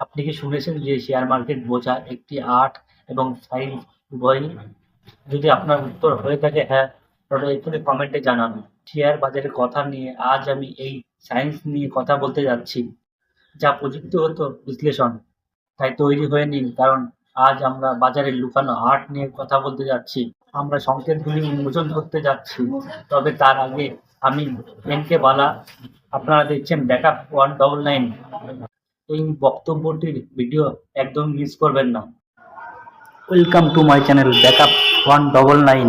আপনি কি শুনেছেন যে শেয়ার মার্কেট বোঝা একটি আর্ট এবং সাইন্স উভয়ই? যদি আপনার উত্তর হয়ে থাকে হ্যাঁ, তবে এক্ষুনি কমেন্টে জানান। শেয়ার বাজারের কথা নিয়ে আজ আমি এই সায়েন্স নিয়ে কথা বলতে যাচ্ছি, যা প্রযুক্তিগত বিশ্লেষণ। তাই তৈরি হয়ে নিন কারণ আজ আমরা বাজারের লুকানো আর্ট নিয়ে কথা বলতে যাচ্ছি। আমরা সংকেতগুলি উন্মোচন করতে যাচ্ছি। তবে তার আগে আমি এনকে বালা, আপনারা দেখছেন ব্যাকআপ ওয়ান ডবল নাইন। এই বক্তব্যটির ভিডিও একদম মিস করবেন না। Welcome to my channel backup one double nine.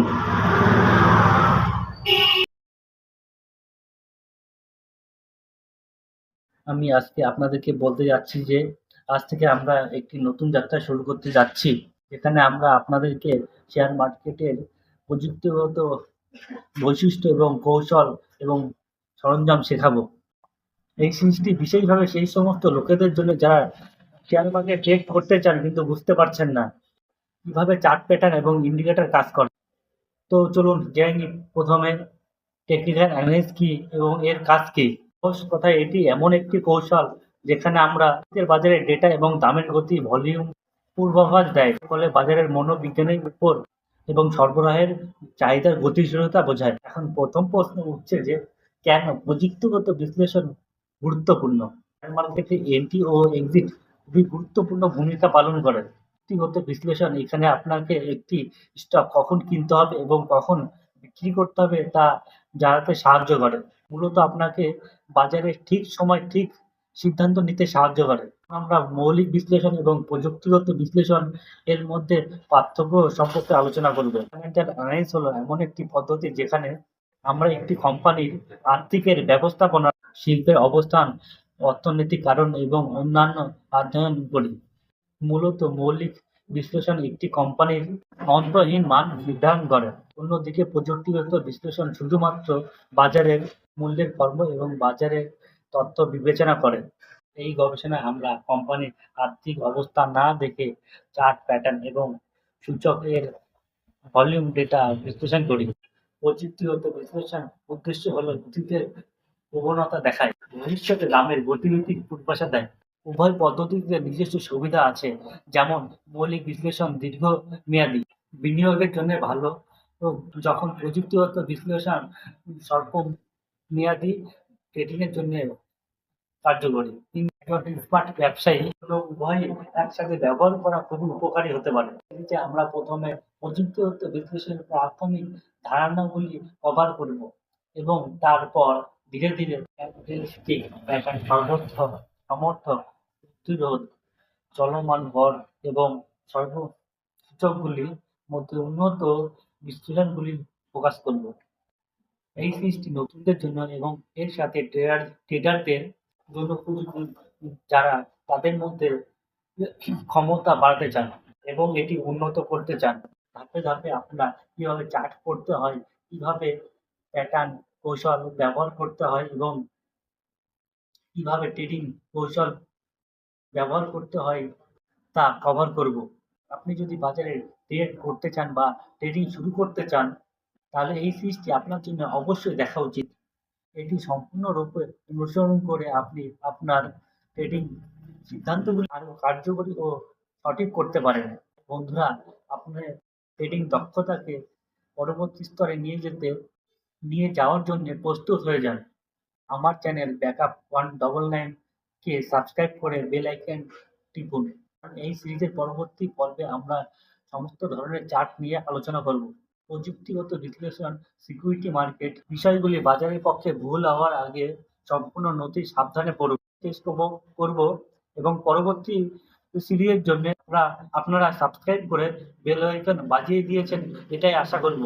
আমি আজকে আপনাদেরকে বলতে যাচ্ছি যে, আজ থেকে আমরা একটি নতুন যাত্রা শুরু করতে যাচ্ছি। যেখানে আমরা আপনাদেরকে শেয়ার মার্কেটের প্রযুক্তিগত বৈশিষ্ট্য এবং কৌশল এবং সরঞ্জাম শেখাবো। এই সিরিজটি বিশেষভাবে সেই সমস্ত লোকেদের জন্য যারা শেয়ার মার্কেট ট্রেড করতে চান কিন্তু বুঝতে পারছেন না কীভাবে চার্ট প্যাটার্ন এবং ইন্ডিকেটর কাজ করে। তো চলুন জেনে প্রথমে টেকনিক্যাল অ্যানালাইসিস কি এবং এর কাজ কি। কথায় এটি এমন একটি কৌশল যেখানে আমরা বাজারের ডেটা এবং দামের গতি, ভলিউম পূর্বাভাস দেয়। ফলে বাজারের মনোবিজ্ঞানের উপর এবং সরবরাহের চাহিদার গতিশীলতা বোঝায়। এখন প্রথম প্রশ্ন উঠছে যে কেন প্রযুক্তিগত বিশ্লেষণ গুরুত্বপূর্ণ? মার্কেটে এন্ট্রি ও এক্সিট খুবই গুরুত্বপূর্ণ ভূমিকা পালন করে। ব্যক্তিগত বিশ্লেষণ এখানে আপনাকে একটি স্টক কখন কিনতে হবে এবং কখন বিক্রি করতে হবে তা জানাতে সাহায্য করে। মূলত আপনাকে বাজারে ঠিক সময় ঠিক সিদ্ধান্ত নিতে সাহায্য করে। আমরা মৌলিক বিশ্লেষণ এবং প্রযুক্তিগত বিশ্লেষণ এর মধ্যে পার্থক্য সম্পর্কে আলোচনা করব। ফান্ডামেন্টাল অ্যানালাইসিস হলো এমন একটি পদ্ধতি যেখানে আমরা একটি কোম্পানির আর্থিকের ব্যবস্থাপনা, শিল্পের অবস্থান, অর্থনৈতিক কারণ এবং অন্যান্য অধ্যয়ন করি। মূলত মৌলিক বিশ্লেষণ একটি কোম্পানির অন্তহীন মান নির্ধারণ করে। অন্যদিকে প্রযুক্তিগত বিশ্লেষণ শুধুমাত্র বাজারের মূল্যের কর্ম এবং বাজারের তথ্য বিবেচনা করে। এই গবেষণায় আমরা কোম্পানির আর্থিক অবস্থা না দেখে চার্ট প্যাটার্ন এবং সূচকের ভলিউম ডেটা বিশ্লেষণ করি। প্রযুক্তিগত বিশ্লেষণ উদ্দেশ্য হলো অতীতের প্রবণতা দেখায়, ভবিষ্যতে দামের গতিবিধির পূর্বাভাস দেয়। উভয় পদ্ধতিতে নিজস্ব সুবিধা আছে, যেমন মৌলিক বিশ্লেষণ দীর্ঘ দীর্ঘমেয়াদী বিনিয়োগের জন্য ভালো যখন প্রযুক্তিগত বিশ্লেষণ স্বল্পমেয়াদী ট্রেডিংয়ের জন্য কার্যকরী। স্মার্ট ব্যবসায়ী হলো উভয়ই একসাথে ব্যবহার করা খুবই উপকারী হতে পারে। এটিতে আমরা প্রথমে প্রযুক্তিগত বিশ্লেষণের প্রাথমিক ধারণাগুলি কভার করব এবং তারপর ধীরে ধীরে ক্যান্ডেলস্টিক প্যাটার্ন, সমর্থক, প্রতিরোধ, চলমান গড় এবং সূচকগুলির মধ্যে উন্নত বিশ্লেষণগুলি প্রকাশ করব। এই সিরিজটি নতুনদের জন্য এবং এর সাথে ট্রেডার ট্রেডারদের জন্য উপযোগী যারা তাদের মধ্যে ক্ষমতা বাড়াতে চান এবং এটি উন্নত করতে চান। ধাপে ধাপে আপনার কীভাবে চার্ট করতে হয়, কীভাবে প্যাটার্ন কৌশল ব্যবহার করতে হয় এবং কীভাবে ট্রেডিং কৌশল ব্যবহার করতে হয় তা কভার করব। আপনি যদি বাজারে ট্রেড করতে চান বা ট্রেডিং শুরু করতে চান, তাহলে এই সিরিজটি আপনার জন্য অবশ্যই দেখা উচিত। এটি সম্পূর্ণরূপে অনুসরণ করে আপনি আপনার ট্রেডিং সিদ্ধান্তগুলি আরও কার্যকরী ও সঠিক করতে পারেন। বন্ধুরা, আপনার ট্রেডিং দক্ষতাকে পরবর্তী স্তরে নিয়ে যেতে নিয়ে যাওয়ার জন্য প্রস্তুত হয়ে যান। আমার channel backup one double nine কে সাবস্ক্রাইব করে বেল আইকন টিপুন। এই সিরিজের পরবর্তী পর্বে আমরা সমস্ত ধরনের চার্ট নিয়ে আলোচনা করব। প্রযুক্তিগত বিশ্লেষণ, সিকিউরিটি মার্কেট বিষয়গুলি বাজারের পক্ষে ভুল হওয়ার আগে সম্পূর্ণ নথি সাবধানে পড়ুন। শেষ করব এবং পরবর্তী সিরিজের জন্য আপনারা সাবস্ক্রাইব করে বেল আইকন বাজিয়ে দিয়েছেন এটাই আশা করব।